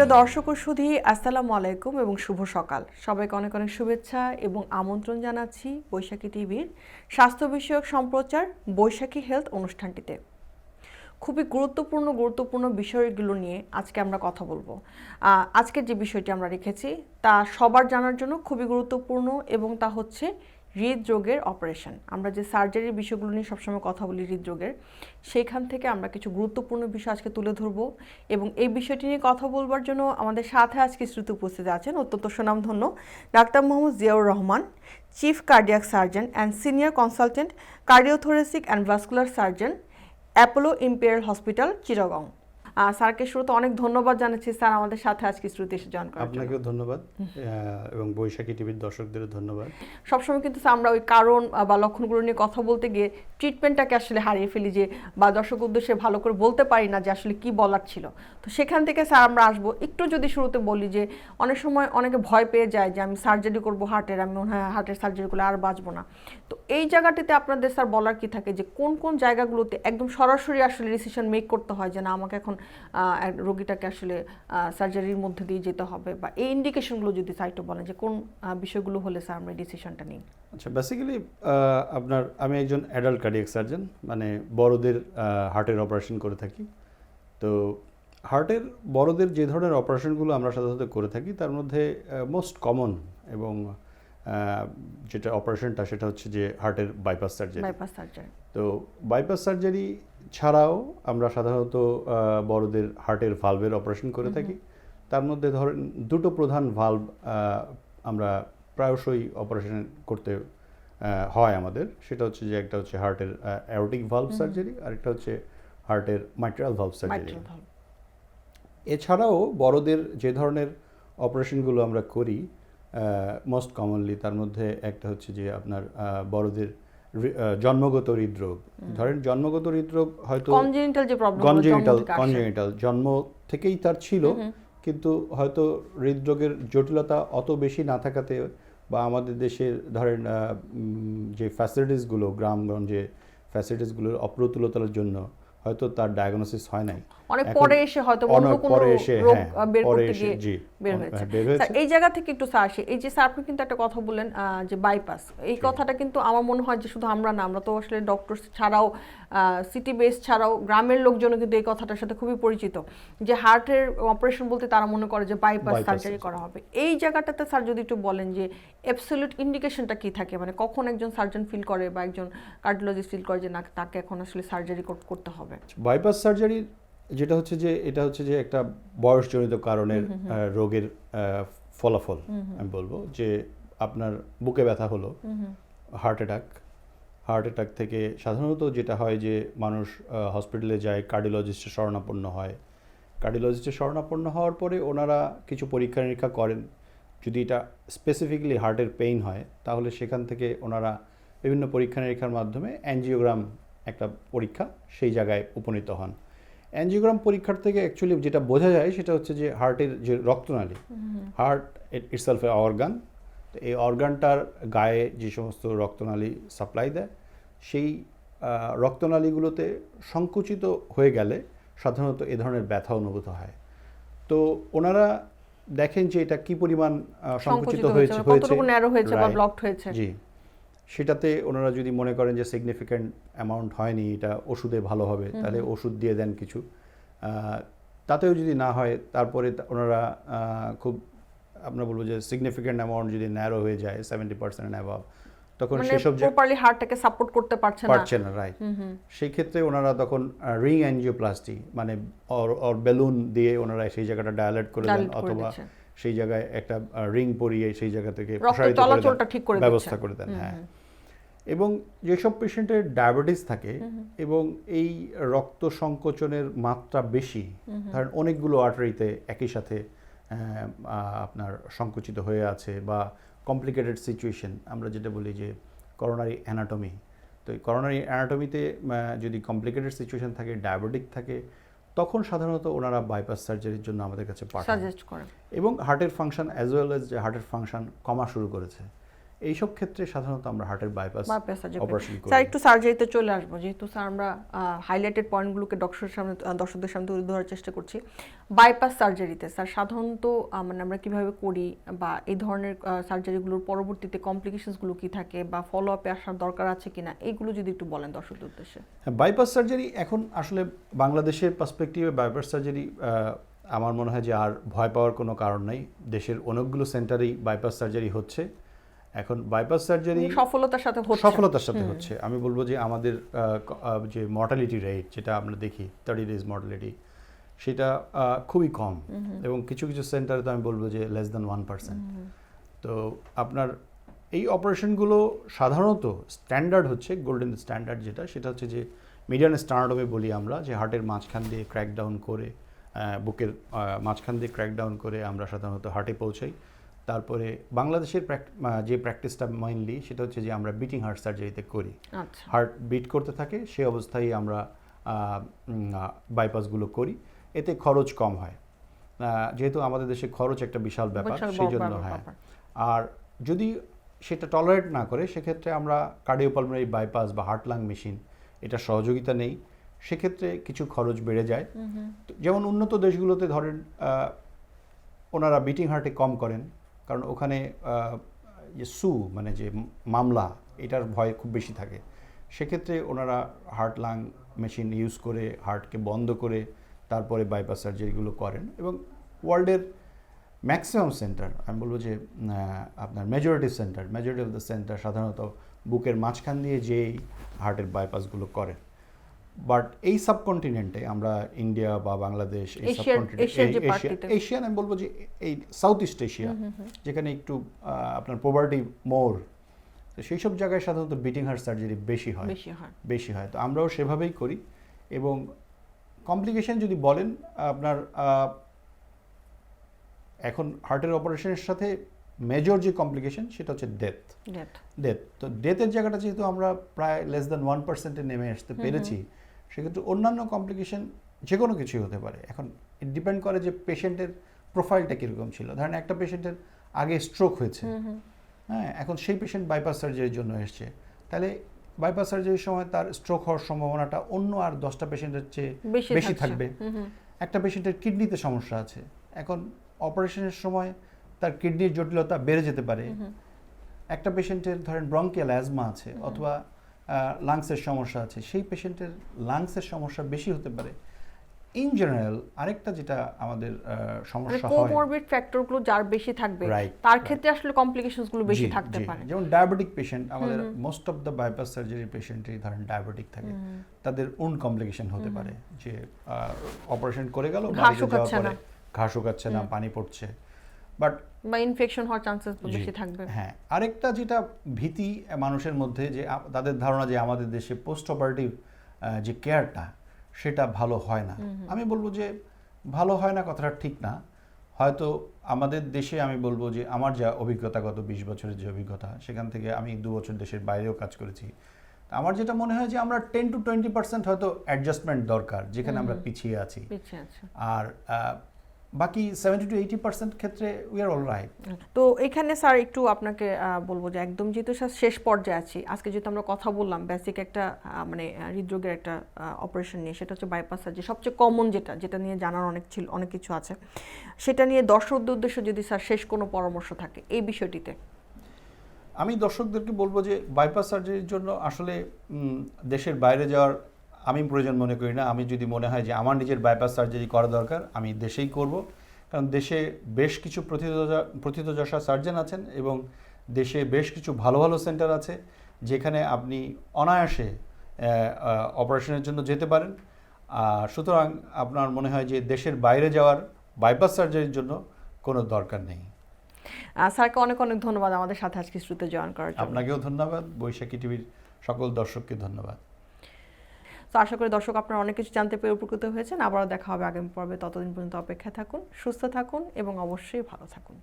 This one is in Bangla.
প্রিয় দর্শক ও সুধি, আসসালামু আলাইকুম এবং শুভ সকাল। সবাইকে অনেক অনেক শুভেচ্ছা এবং আমন্ত্রণ জানাচ্ছি বৈশাখী টিভির স্বাস্থ্য বিষয়ক সম্প্রচার বৈশাখী হেলথ অনুষ্ঠানটিতে। খুবই গুরুত্বপূর্ণ গুরুত্বপূর্ণ বিষয়গুলো নিয়ে আজকে আমরা কথা বলব। আজকের যে বিষয়টি আমরা রেখেছি, তা সবার জানার জন্য খুবই গুরুত্বপূর্ণ এবং তা হচ্ছে হৃদরোগের অপারেশন আমরা যে সার্জারির বিষয়গুলো নিয়ে সবসময় কথা বলি হৃদরোগের, সেইখান থেকে আমরা কিছু গুরুত্বপূর্ণ বিষয় আজকে তুলে ধরবো এবং এই বিষয়টি নিয়ে কথা বলবার জন্য আমাদের সাথে আজকে শ্রুতি উপস্থিত আছেন অত্যন্ত সুনামধন্য doctor Mohammad Ziaur Rahman chief cardiac surgeon and senior consultant cardiothoracic and vascular surgeon Apollo Imperial hospital Chittagong স্যারকে শুরুতে অনেক ধন্যবাদ জানাচ্ছি। স্যার আমাদের সাথে আজকে শ্রুতি এসে জয়েন করার জন্য। আপনাকেও ধন্যবাদ এবং বৈশাখী টিভির দর্শকদেরও ধন্যবাদ। সবসময় কিন্তু স্যার আমরা ওই কারণ বা লক্ষণগুলো নিয়ে কথা বলতে গিয়ে ট্রিটমেন্টটাকে আসলে হারিয়ে ফেলি যে বা দর্শক উদ্দেশ্যে ভালো করে বলতে পারি না যে আসলে কি বলার ছিল। তো সেখান থেকে স্যার আমরা আসব। একটু যদি শুরুতে বলি যে অনেক সময় অনেকে ভয় পেয়ে যায় যে আমি সার্জারি করব হার্টের আমি মনে হয় হার্টের সার্জারি করলে আর বাঁচবো না। তো এই জায়গাটিতে আপনাদের স্যার বলার কি থাকে যে কোন কোন জায়গাগুলোতে একদম সরাসরি আসলে ডিসিশন মেক করতে হয় যে না আমাকে এখন রোগীটাকে আসলে সার্জারির মধ্যে দিয়ে যেতে হবে বা এই ইন্ডিকেশনগুলো যদি একটু বলেন যে কোন বিষয়গুলো হলে স্যার আমরা ডিসিশনটা নিই। আচ্ছা বেসিক্যালি আপনার আমি একজন অ্যাডাল্ট কার্ডিয়াক সার্জন মানে বড়দের হার্টের অপারেশন করে থাকি। তো হার্টের বড়দের যে ধরনের অপারেশনগুলো আমরা সাধারণত করে থাকি তার মধ্যে মোস্ট কমন এবং যেটা অপারেশনটা সেটা হচ্ছে যে হার্টের বাইপাস সার্জারি বাইপাস সার্জারি তো বাইপাস সার্জারি ছাড়াও আমরা সাধারণত বড়দের হার্টের ভালভের অপারেশন করে থাকি। তার মধ্যে ধরেন দুটো প্রধান ভালভ আমরা প্রায়শই অপারেশন করতে হয় আমাদের। সেটা হচ্ছে যে একটা হচ্ছে হার্টের অ্যারোটিক ভালভ সার্জারি আর একটা হচ্ছে হার্টের মাইট্রাল ভালভ সার্জারি এছাড়াও বড়দের যে ধরনের অপারেশনগুলো আমরা করি মোস্ট কমনলি তার মধ্যে একটা হচ্ছে যে আপনার বড়দের জন্মগত হৃদরোগ। ধরেন জন্মগত হৃদরোগ হয়তো কনজেনিটাল যে প্রবলেম কনজেনিটাল কনজেনিটাল জন্ম থেকেই তার ছিল কিন্তু হয়তো হৃদরোগের জটিলতা অত বেশি না থাকাতে বা আমাদের দেশের ধরেন যে ফ্যাসিলিটিসগুলো গ্রামগঞ্জে ফ্যাসিলিটিসগুলোর অপ্রতুলতার জন্য হয়তো তার ডায়াগনোসিস হয় নাই। অনেক পরে এসে হয়তো অন্য কোনো রোগ হ্যাঁ, বের করতে গিয়ে বের হয়েছে। হ্যাঁ, এই জায়গা থেকে একটু স্যার আসি। এই যে স্যার আপনি কিন্তু একটা কথা বললেন যে বাইপাস এই কথাটা কিন্তু আমার মনে হয় যে শুধু আমরা না আমরা তো আসলে ডক্টর ছাড়াও সিটি বেস ছাড়াও গ্রামের লোকজনও কিন্তু এই কথাটার সাথে খুবই পরিচিত। যে হার্টের অপারেশন বলতে তারা মনে করে যে বাইপাস সার্জারি করা হবে। এই জায়গাটাতে স্যার যদি একটু বলেন যে অ্যাবসলিউট ইন্ডিকেশনটা কি থাকে? মানে কখন একজন সার্জন ফিল করে বা একজন কার্ডিওলজিস্ট ফিল করে যে না তাকে এখন আসলে সার্জারি করতে হবে? বাইপাস সার্জারি যেটা হচ্ছে যে এটা হচ্ছে যে একটা বয়সজনিত কারণের রোগের ফলাফল আমি বলব যে আপনার বুকে ব্যথা হলো হার্ট অ্যাটাক হার্ট অ্যাটাক থেকে সাধারণত যেটা হয় যে মানুষ হসপিটালে যায় কার্ডিওলজিস্টের শরণাপন্ন হয়। কার্ডিওলজিস্টের শরণাপন্ন হওয়ার পরে ওনারা কিছু পরীক্ষা নিরীক্ষা করেন। যদি এটা স্পেসিফিকলি হার্টের পেইন হয় তাহলে সেখান থেকে ওনারা বিভিন্ন পরীক্ষা নিরীক্ষার মাধ্যমে অ্যানজিওগ্রাম একটা পরীক্ষা সেই জায়গায় উপনীত হন। অ্যানজিওগ্রাম পরীক্ষার থেকে অ্যাকচুয়ালি যেটা বোঝা যায় সেটা হচ্ছে যে হার্টের যে রক্তনালী হার্ট ইটসেলফ এ অর্গান তো এই অর্গানটার গায়ে যে সমস্ত রক্তনালী সাপ্লাই দেয় সেই রক্তনালীগুলোতে সংকুচিত হয়ে গেলে সাধারণত এ ধরনের ব্যথা অনুভূত হয়। তো ওনারা দেখেন যে এটা কি পরিমাণ সংকুচিত হয়েছে হয়েছে। জি। সেটাতে ওনারা যদি মনে করেন যে সিগনিফিক্যান্ট অ্যামাউন্ট হয়নি এটা ওষুধে ভালো হবে তাহলে ওষুধ দিয়ে দেন কিছু। তাতেও যদি না হয় তারপরে ওনারা খুব আমরা বলব যে সিগনিফিক্যান্ট অ্যামাউন্ট যদি ন্যারো হয়ে যায় সেভেন্টি পার্সেন্ট অ্যাভাব তখন মানে সেসব যে প্রপারলি হার্টটাকে সাপোর্ট করতে পারছে না। পারছে না রাইট সেই ক্ষেত্রে ওনারা তখন রিং অ্যাঞ্জিওপ্লাস্টি মানে অর বেলুন দিয়ে ওনারা সেই জায়গাটা ডায়ালেট করে দেন অথবা সেই জায়গায় একটা রিং পরিয়ে সেই জায়গা থেকে প্রসারিত ব্যবস্থা করে দেন হ্যাঁ। এবং যেসব পেশেন্টের ডায়াবেটিস থাকে এবং এই রক্ত সংকোচনের মাত্রা বেশি ধরেন অনেকগুলো আর্টারিতে একই সাথে আপনার সংকুচিত হয়ে আছে বা কমপ্লিকেটেড সিচুয়েশন আমরা যেটা বলি যে করোনারি অ্যানাটমি। তো এই করোনারি অ্যানাটমিতে যদি কমপ্লিকেটেড সিচুয়েশন থাকে ডায়াবেটিক থাকে তখন সাধারণত ওনারা বাইপাস সার্জারির জন্য আমাদের কাছে পাঠান। করে এবং হার্টের ফাংশন অ্যাজ ওয়েল এজ যে হার্টের ফাংশন কমা শুরু করেছে। এইসব ক্ষেত্রে সাধারণত আমরা হার্টের বাইপাস। অপারেশন করি। স্যার একটু সার্জারিতে চলে আসব। যেহেতু স্যার আমরা হাইলাইটেড পয়েন্টগুলোকে ডক্টরের সামনে দর্শকদের সামনে তুলে ধরার চেষ্টা করছি। বাইপাস সার্জারিতে স্যার সাধারণত মানে আমরা কীভাবে করি বা এই ধরনের সার্জারিগুলোর পরবর্তীতে কমপ্লিকেশনসগুলো কি থাকে বা ফলো আপে আসার দরকার আছে কিনা এইগুলো যদি একটু বলেন দর্শকদের উদ্দেশ্যে। হ্যাঁ বাইপাস সার্জারি এখন আসলে বাংলাদেশের পার্সপেক্টিভে বাইপাস সার্জারি আমার মনে হয় যে আর ভয় পাওয়ার কোনো কারণ নেই। দেশের অনেকগুলো সেন্টারেই বাইপাস সার্জারি হচ্ছে। এখন বাইপাস সার্জারি সফলতার সাথে হচ্ছে। সফলতার সাথে হচ্ছে। আমি বলব যে আমাদের যে মর্টালিটি রেট যেটা আমরা দেখি থার্টি ডেজ মর্টালিটি সেটা খুবই কম। এবং কিছু কিছু সেন্টারে তো আমি বলব যে লেস দ্যান ওয়ান পার্সেন্ট তো আপনার এই অপারেশনগুলো সাধারণত স্ট্যান্ডার্ড হচ্ছে গোল্ডেন স্ট্যান্ডার্ড যেটা সেটা হচ্ছে যে মিডিয়ান স্ট্যান্ডার্ডে বলি আমরা যে হার্টের মাঝখান দিয়ে ক্র্যাকডাউন করে বুকের মাঝখান দিয়ে ক্র্যাকডাউন করে আমরা সাধারণত হার্টে পৌঁছাই। তারপরে বাংলাদেশের যে প্র্যাকটিসটা মেইনলি সেটা হচ্ছে যে আমরা বিটিং হার্ট সার্জারিতে করি। আচ্ছা। হার্ট বিট করতে থাকে সেই অবস্থায় আমরা বাইপাসগুলো করি। এতে খরচ কম হয়। যেহেতু আমাদের দেশে খরচ একটা বিশাল ব্যাপার সেই জন্য হ্যাঁ। আর যদি সেটা টলারেট না করে সেক্ষেত্রে আমরা কার্ডিওপালমারি বাইপাস বা হার্ট লাং মেশিন এটা সহযোগিতা নেই। সেক্ষেত্রে কিছু খরচ বেড়ে যায়। তো যেমন উন্নত দেশগুলোতে ধরেন ওনারা বিটিং হার্টে কম করেন। কারণ ওখানে যে সু মানে যে মামলা, এটার ভয় খুব বেশি থাকে। সেক্ষেত্রে ওনারা হার্ট, লাং মেশিন ইউজ করে হার্টকে বন্ধ করে তারপরে বাইপাস সার্জারিগুলো করেন এবং ওয়ার্ল্ডের ম্যাক্সিমাম সেন্টার, আমি বলব যে আপনার majority centre, majority of the centre সাধারণত বুকের মাঝখান দিয়ে যেই হার্টের বাইপাসগুলো করেন বাট এই সাবকন্টিনেন্টে আমরা ইন্ডিয়া বা বাংলাদেশ এই সাবকন্টিনেন্ট। এশিয়ান আমি বলব যে এই সাউথ ইস্ট এশিয়া যেখানে একটু আপনার পোভার্টি মোর তো সেই সব জায়গায় সাধারণত বিটিং হার্ট সার্জারি বেশি হয়। বেশি হয়। বেশি হয়। তো আমরাও সেভাবেই করি এবং কমপ্লিকেশন যদি বলেন আপনার এখন হার্টের অপারেশনের সাথে মেজর যে কমপ্লিকেশন সেটা হচ্ছে ডেথ ডেথ তো ডেথের জায়গাটা যেহেতু আমরা প্রায় লেস দ্যান ওয়ান পার্সেন্টে নেমে আসতে পেরেছি সেক্ষেত্রে অন্যান্য কমপ্লিকেশন যে কোনো কিছুই হতে পারে। এখন ইট ডিপেন্ড করে যে পেশেন্টের প্রোফাইলটা কীরকম ছিল। ধরেন একটা পেশেন্টের আগে স্ট্রোক হয়েছে। হ্যাঁ এখন সেই পেশেন্ট বাইপাস সার্জারির জন্য এসছে। তাহলে বাইপাস সার্জারির সময় তার স্ট্রোক হওয়ার সম্ভাবনাটা অন্য আর দশটা পেশেন্টের চেয়ে বেশি থাকবে। একটা পেশেন্টের কিডনিতে সমস্যা আছে। এখন অপারেশনের সময় তার কিডনির জটিলতা বেড়ে যেতে পারে। একটা পেশেন্টের ধরেন ব্রঙ্কিয়াল অ্যাজমা আছে অথবা লাংসের সমস্যা আছে সেই পেশেন্টের লাংসের সমস্যা বেশি হতে পারে। ইন জেনারেল আরেকটা যেটা আমাদের মানে সমস্যা হয় কোমরবিড ফ্যাক্টরগুলো যার বেশি থাকবে তার ক্ষেত্রে আসলে কমপ্লিকেশনসগুলো বেশি থাকতে পারে। যেমন ডায়াবেটিক পেশেন্ট আমাদের most of the bypass surgery পেশেন্টই ধরেন ডায়াবেটিক থাকে। তাদের উন কমপ্লিকেশন হতে পারে। যে অপারেশন করে গেল। ঘা শুকাচ্ছে না। পানি পড়ছে। বাট বা ইনফেকশন হওয়ার চান্সেস বেশি থাকবে। হ্যাঁ আরেকটা যেটা ভীতি মানুষের মধ্যে যে তাদের ধারণা যে আমাদের দেশে পোস্ট অপারেটিভ যে কেয়ারটা সেটা ভালো হয় না। আমি বলব যে ভালো হয় না কথাটা ঠিক না। হয়তো আমাদের দেশে আমি বলব যে আমার যা অভিজ্ঞতা গত বিশ বছরের যে অভিজ্ঞতা সেখান থেকে আমি দু বছর দেশের বাইরেও কাজ করেছি। আমার যেটা মনে হয় যে আমরা টেন টু টোয়েন্টি পার্সেন্ট হয়তো অ্যাডজাস্টমেন্ট দরকার যেখানে আমরা পিছিয়ে আছি। আর বাকি সেভেন্টি টু এইটি পার্সেন্ট ক্ষেত্রে উই আর অল রাইট তো এখানে স্যার একটু আপনাকে বলব যে একদম যেহেতু স্যার শেষ পর্যায়ে আছি আজকে যেহেতু আমরা কথা বললাম বেসিক একটা মানে হৃদরোগের একটা অপারেশন নিয়ে সেটা হচ্ছে বাইপাস সার্জারি সবচেয়ে কমন যেটা যেটা নিয়ে জানার অনেক ছিল অনেক কিছু আছে। সেটা নিয়ে দর্শকদের উদ্দেশ্যে যদি স্যার শেষ কোনো পরামর্শ থাকে এই বিষয়টিতে। আমি দর্শকদেরকে বলব যে বাইপাস সার্জারির জন্য আসলে দেশের বাইরে যাওয়ার আমি প্রয়োজন মনে করি না। আমি যদি মনে হয় যে আমার নিজের বাইপাস সার্জারি করা দরকার আমি দেশেই করব। কারণ দেশে বেশ কিছু প্রথিতযশা প্রথিতযশা সার্জন আছেন এবং দেশে বেশ কিছু ভালো ভালো সেন্টার আছে যেখানে আপনি অনায়াসে অপারেশনের জন্য যেতে পারেন। সুতরাং আপনার মনে হয় যে দেশের বাইরে যাওয়ার বাইপাস সার্জারির জন্য কোনো দরকার নেই। স্যারকে অনেক অনেক ধন্যবাদ আমাদের সাথে আজকে শ্রুতে জয়েন করার জন্য। আপনাকেও ধন্যবাদ। বৈশাখী টিভির সকল দর্শককে ধন্যবাদ। তো আশা করি দর্শক আপনারা অনেক কিছু জানতে পেরে উপকৃত হয়েছেন। আবারও দেখা হবে আগামী পর্বে। ততদিন পর্যন্ত অপেক্ষা থাকুন, সুস্থ থাকুন এবং অবশ্যই ভালো থাকুন।